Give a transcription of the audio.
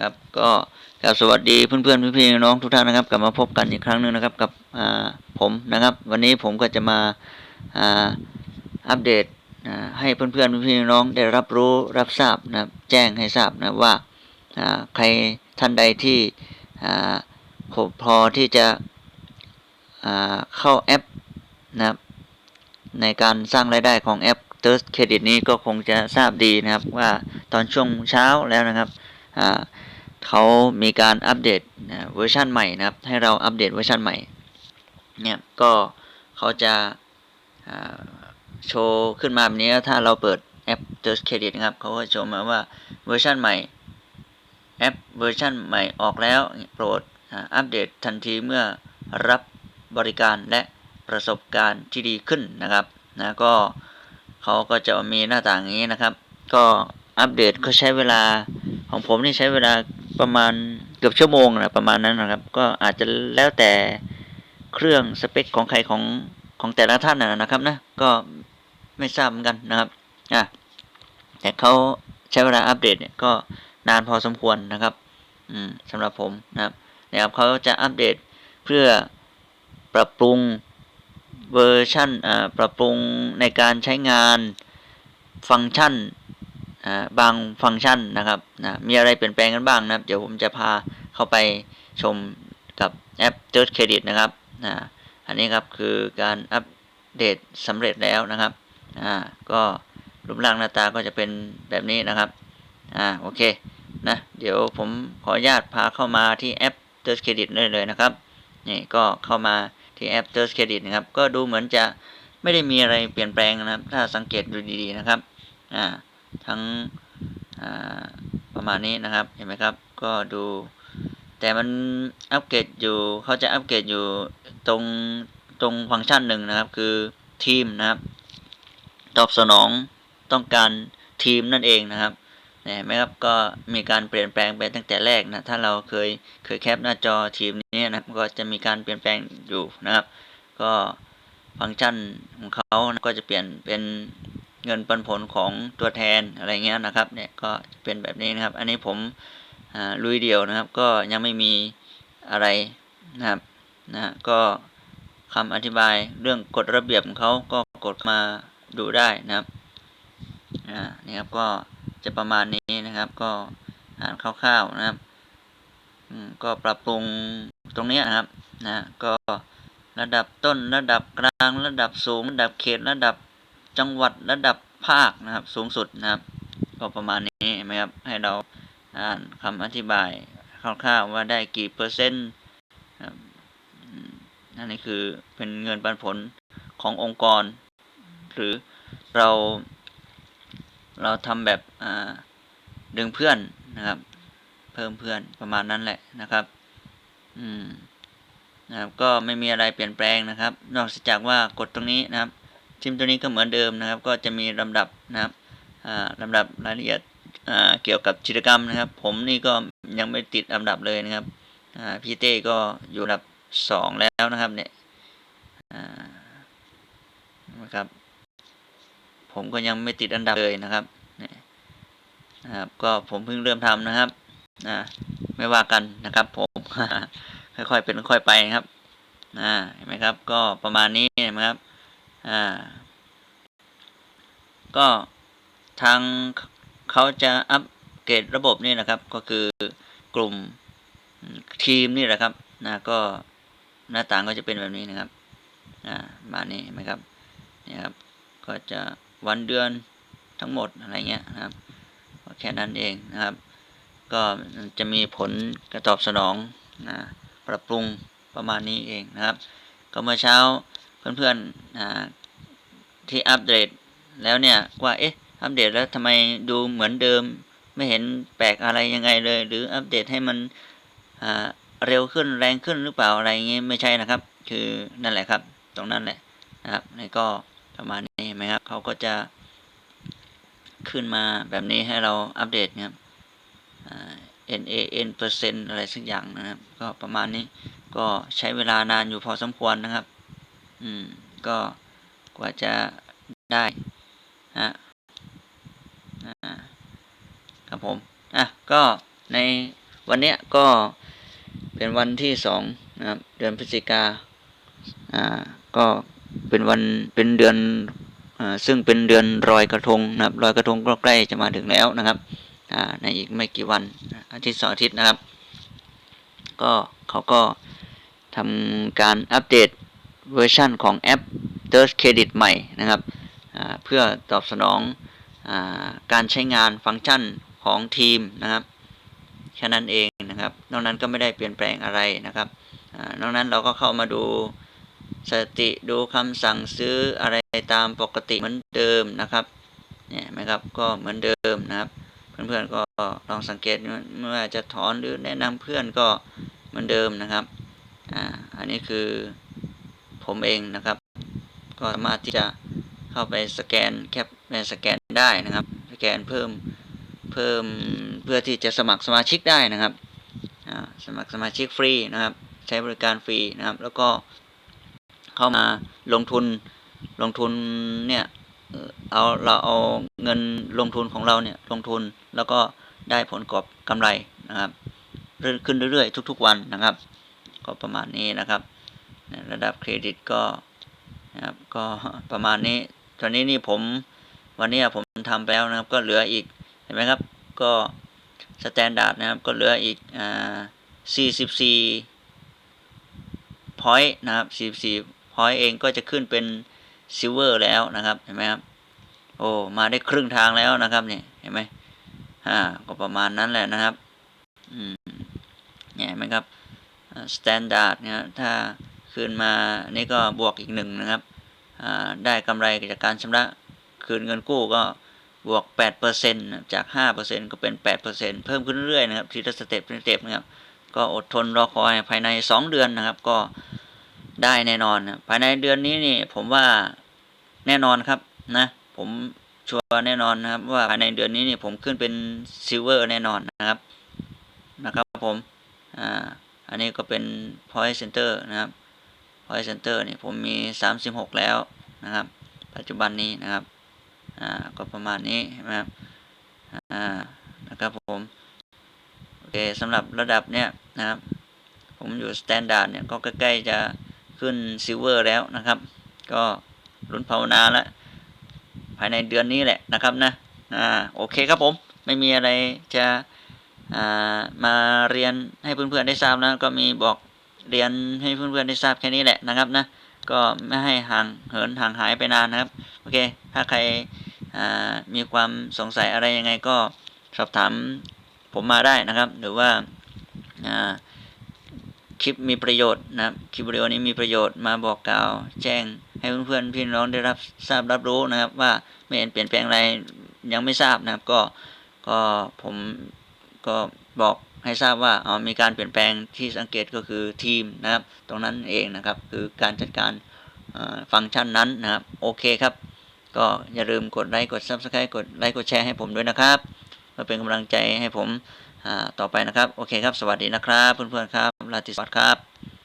ครับก็กราบสวัสดีเพื่อนๆพี่ๆน้องทุกท่านนะครับกลับมาพบกันอีกครั้งหนึ่งนะครับกับผมนะครับ วันนี้ผมก็จะมาอัปเดตให้เพื่อนๆพี่ๆน้องได้รับรู้รับทราบนะแจ้งให้ทราบนะว่าใครท่านใดที่พอที่จะเข้าแอปนะครับในการสร้างรายได้ของแอป Thirst Credit นี้ก็คงจะทราบดีนะครับว่าตอนช่วงเช้าแล้วนะครับ เขามีการอัปเดตนะเวอร์ชันใหม่นะครับ ให้เราอัปเดตเวอร์ชันใหม่เนี่ยก็เขาจะโชว์ขึ้นมาแบบนี้ถ้าเราเปิดแอป Thirst Credit นะครับเขาก็โชว์มาว่าเวอร์ชันใหม่แอปเวอร์ชันใหม่ออกแล้วโปรดอัปเดตทันทีเมื่อรับบริการและประสบการณ์ที่ดีขึ้นนะครับนะก็เขาก็จะมีหน้าต่างอย่างนี้นะครับ ก็อัปเดตก็ใช้เวลาของผมนี่ใช้เวลา ประมาณเกือบชั่วโมงนะประมาณนั้นนะครับ ก็อาจจะแล้วแต่เครื่องสเปคของใครของของแต่ละท่านนะนะครับนะก็ไม่ทราบเหมือนกันนะครับอะแต่เขาใช้เวลาอัปเดตเนี่ยก็นานพอสมควรนะครับ อืมสำหรับผมนะครับนะครับเขาจะอัปเดตเพื่อปรับปรุงเวอร์ชันอ่าปรับปรุงในการใช้งานฟังก์ชันอ่า บางฟังก์ชันนะครับนะมีอะไรเปลี่ยนแปลงกันบ้างนะครับ เดี๋ยวผมจะพาเข้าไปชมกับแอป Third Credit นะครับนะอันนี้ครับคือการอัปเดตสำเร็จแล้วนะครับอ่าก็รูปร่างหน้าตาก็จะเป็นแบบนี้นะครับอ่าโอเคนะเดี๋ยวผมขออนุญาตพาเข้ามาที่แอป Third Credit ได้เลยนะครับนี่ก็เข้ามาที่แอป Third Credit นะครับ ก็ดูเหมือนจะไม่ได้มีอะไรเปลี่ยนแปลงนะครับ ถ้าสังเกตดูดีๆนะครับอ่า ทั้งประมาณนี้นะครับเห็นไหมครับ ก็ดู แต่มันอัปเกรดอยู่เขาจะอัปเกรดอยู่ตรงตรงฟังก์ชันหนึ่งนะครับ คือทีมนะครับ ตอบสนองต้องการทีมนั่นเองนะครับเห็นไหมครับก็มีการเปลี่ยนแปลงไปตั้งแต่แรกนะถ้าเราเคยเคยแคปหน้าจอทีมนี้นะครับก็จะมีการเปลี่ยนแปลงอยู่นะครับ ก็ฟังก์ชันของเขาก็จะเปลี่ยนเป็น เงินปันผลของตัวแทนอะไรเงี้ยนะครับ เนี่ยก็เป็นแบบนี้นะครับ อันนี้ผมลุยเดียวนะครับ ก็ยังไม่มีอะไรนะครับนะก็คำอธิบายเรื่องกฎระเบียบของเขาก็กดมาดูได้นะครับนี่ครับก็จะประมาณนี้นะครับ ก็อ่านคร่าวๆนะครับก็ปรับปรุงตรงนี้นะครับนะก็ระดับต้นระดับกลาง ระดับสูง ระดับเขตระดับ จังหวัดระดับภาคนะครับ สูงสุดนะครับ ก็ประมาณนี้ไหมครับ ให้เราอ่านคำอธิบายคร่าวๆว่าได้กี่เปอร์เซ็นต์นั่นนี่คือเป็นเงินปันผลขององค์กร หรือเราเราทำแบบดึงเพื่อนนะครับ เพิ่มเพื่อนประมาณนั้นแหละนะครับ อืมนะครับก็ไม่มีอะไรเปลี่ยนแปลงนะครับ นอกจากว่ากดตรงนี้นะครับ ซิมตัวนี้ก็เหมือนเดิมนะครับ ก็จะมีลำดับนะครับลำดับรายละเอียดเกี่ยวกับกิจกรรมนะครับ ผมนี่ก็ยังไม่ติดลำดับเลยนะครับพี่เต้ก็อยู่ลำดับสองแล้วนะครับเนี่ยนะครับ ผมก็ยังไม่ติดอันดับเลยนะครับนะครับ ก็ผมเพิ่งเริ่มทำนะครับนะไม่ว่ากันนะครับผม ค่อยๆเป็นค่อยไปครับอ่าเห็นไหมครับ ก็ประมาณนี้นไหมครับ อ่า ก็ทางเขาจะอัปเกรดระบบนี่นะครับ ก็คือกลุ่มทีมนี่แหละครับนะก็หน้าต่างก็จะเป็นแบบนี้นะครับอ่ามานี่ไหมครับนี่ครับ ก็จะวันเดือนทั้งหมดอะไรเงี้ยนะครับแค่นั้นเองนะครับ ก็จะมีผลกระตอบสนองนะปรับปรุงประมาณนี้เองนะครับ ก็เมื่อเช้า เพื่อนๆที่อัปเดตแล้วเนี่ยว่าเอ๊ะอัปเดตแล้วทำไมดูเหมือนเดิม ไม่เห็นแปลกอะไรยังไงเลย หรืออัปเดตให้มันเร็วขึ้นแรงขึ้นหรือเปล่าอะไรเงี้ยไม่ใช่นะครับ คือนั่นแหละครับ ตรงนั้นแหละนะครับนี่ก็ประมาณนี้ไหมครับเขาก็จะขึ้นมาแบบนี้ให้เราอัปเดตครับ n a n เปอร์เซ็นต์อะไรสักอย่างนะครับ ก็ประมาณนี้ก็ใช้เวลานานอยู่พอสมควรนะครับ อืม ก็กว่าจะได้ฮะครับผม อะ ก็ในวันเนี้ยก็เป็นวันที่สองนะครับ เดือนพฤศจิกา อ่า ก็เป็นวัน เป็นเดือน อ่า ซึ่งเป็นเดือนรอยกระทงนะครับ รอยกระทงก็ใกล้จะมาถึงแล้วนะครับ อ่า ในอีกไม่กี่วัน อาทิตย์สองอาทิตย์นะครับ ก็เขาก็ทำการอัปเดต เวอร์ชันของแอป Third Credit ใหม่นะครับเพื่อตอบสนองอการใช้งานฟังก์ชันของทีมนะครับแค่นั้นเองนะครับ นอกนั้นก็ไม่ได้เปลี่ยนแปลงอะไรนะครับอนอกนั้นเราก็เข้ามาดูสติดูคำสั่งซื้ออะไรตามปกติเหมือนเดิมนะครับเนี่ยไหมครับก็เหมือนเดิมนะครับ เพื่อนๆก็ลองสังเกตไม่ว่าจะถอนหรือแนะนำเพื่อนก็เหมือนเดิมนะครับอ่าอันนี้คือ ผมเองนะครับ ก็สามารถที่จะเข้าไปสแกนแคปในสแกนได้นะครับ สแกนเพิ่มเพิ่มเพื่อที่จะสมัครสมาชิกได้นะครับสมัครสมาชิกฟรีนะครับ ใช้บริการฟรีนะครับ แล้วก็เข้ามาลงทุนลงทุนเนี่ยเอาเราเอาเงินลงทุนของเราเนี่ยลงทุนแล้วก็ได้ผลกอบกำไรนะครับขึ้นเรื่อยๆ ทุก ๆ วันนะครับ ก็ประมาณนี้นะครับ ระดับเครดิตก็นะครับก็ประมาณนี้ ตอนนี้นี่ผมวันนี้ผมทำไปแล้วนะครับ ก็เหลืออีกเห็นไหมครับ ก็สแตนดาร์ดนะครับ ก็เหลืออีกอ่า44 point นะครับ 44 point เองก็จะขึ้นเป็นซิลเวอร์แล้วนะครับเห็นไหมครับโอ้มาได้ครึ่งทางแล้วนะครับเนี่ยเห็นไหมอ่าก็ประมาณนั้นแหละนะครับอืมเนี่ยเห็นไหมครับสแตนดาร์ดเนี่ยถ้า คืนมานี่ก็บวกอีกหนึ่งนะครับได้กำไรจากการชำระคืนเงินกู้ก็บวก 8%จาก 5%ก็เป็น 8%เพิ่มขึ้นเรื่อยๆนะครับทีละสเต็ปทีละสเต็ปนะครับ ก็อดทนรอคอยภายใน 2 เดือนนะครับ ก็ได้แน่นอนนะภายในเดือนนี้นี่ผมว่าแน่นอนครับนะผมชัวร์แน่นอนนะครับ ว่าภายในเดือนนี้นี่ผมขึ้นเป็นซิลเวอร์แน่นอนนะครับนะครับผมอ่าอันนี้ก็เป็น point center นะครับ point center นี่ผมมี 36 แล้วนะครับ ปัจจุบันนี้นะครับ อ่า ก็ประมาณนี้นะครับ อ่า นะครับผม โอเคสำหรับระดับเนี้ยนะครับ ผมอยู่สแตนดาร์ดเนี่ยก็ใกล้ๆจะขึ้นซิลเวอร์แล้วนะครับ ก็ลุ้นภาวนาล้วภายในเดือนนี้แหละนะครับนะ อ่า โอเคครับผม ไม่มีอะไรจะ อ่า มาเรียนให้เพื่อนๆได้ทราบนะ ก็มีบอก เรียนให้เพื่อนๆได้ทราบแค่นี้แหละนะครับนะก็ไม่ให้ห่างเหินห่างหายไปนานนะครับโอเค ถ้าใครมีความสงสัยอะไรยังไงก็สอบถามผมมาได้นะครับ หรือว่าอ่าคลิปมีประโยชน์นะครับคลิปวิดีโอนี้มีประโยชน์มาบอกกล่าวแจ้งให้เพื่อนๆพี่น้องได้รับทราบรับรู้นะครับ ว่าไม่เห็นเปลี่ยนแปลงอะไรยังไม่ทราบนะครับ ก็ก็ผมก็บอก ให้ทราบว่าอ๋อมีการเปลี่ยนแปลงที่สังเกตก็คือทีมนะครับ ตรงนั้นเองนะครับคือการจัดการฟังก์ชันนั้นนะครับโอเคครับ ก็อย่าลืมกดไลค์กด Subscribe กดไลค์กดแชร์ให้ผมด้วยนะครับเพื่อเป็นกำลังใจให้ผมต่อไปนะครับ โอเคครับ สวัสดีนะครับ เพื่อนๆครับลาติสวัสดิ์ครับ